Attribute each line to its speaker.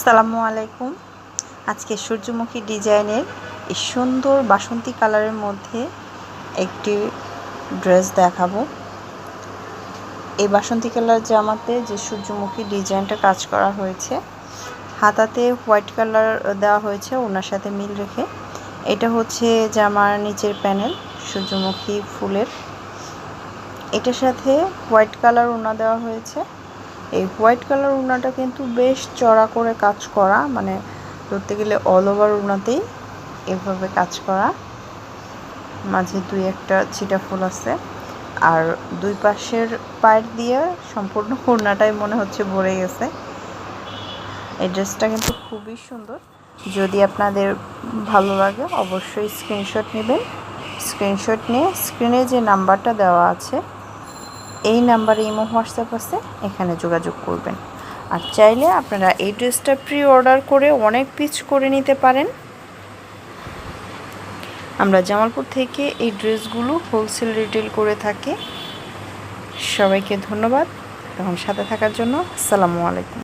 Speaker 1: আসসালামু আলাইকুম। আজকে সূর্যমুখী ডিজাইনের এই সুন্দর বাসন্তী কালারের মধ্যে একটি ড্রেস দেখাবো। এই বাসন্তী কালার জামাতে যে সূর্যমুখী ডিজাইনটা কাজ করা হয়েছে, হাতাতে হোয়াইট কালার দেওয়া হয়েছে, ওনার সাথে মিল রেখে। এটা হচ্ছে জামার নিচের প্যানেল, সূর্যমুখী ফুলের। এটার সাথে হোয়াইট কালার ওনা দেওয়া হয়েছে। এই হোয়াইট কালার উনাটা কিন্তু বেশ চড়া করে কাজ করা মানে ধরতে গেলে অল ওভার উনাতেই এভাবে কাজ করা। মাঝে দুই একটা ছিটা ফুল আছে। আর দুই পাশের পায়ের দিয়ে সম্পূর্ণ ওড়নাটাই মনে হচ্ছে ভরে গেছে। এই ড্রেসটা কিন্তু খুবই সুন্দর। যদি আপনাদের ভালো লাগে, অবশ্যই স্ক্রিনশট নেবেন। স্ক্রিনশট নিয়ে স্ক্রিনে যে নাম্বারটা দেওয়া আছে এই নাম্বারে ইমো, হোয়াটসঅ্যাপ আছে, এখানে যোগাযোগ করবেন। আর চাইলে আপনারা এই ড্রেসটা প্রি অর্ডার করে অনেক পিচ করে নিতে পারেন। আমরা জামালপুর থেকে এই ড্রেসগুলো হোলসেল রিটেল করে থাকি। সবাইকে ধন্যবাদ এবং সাথে থাকার জন্য আসসালামু আলাইকুম।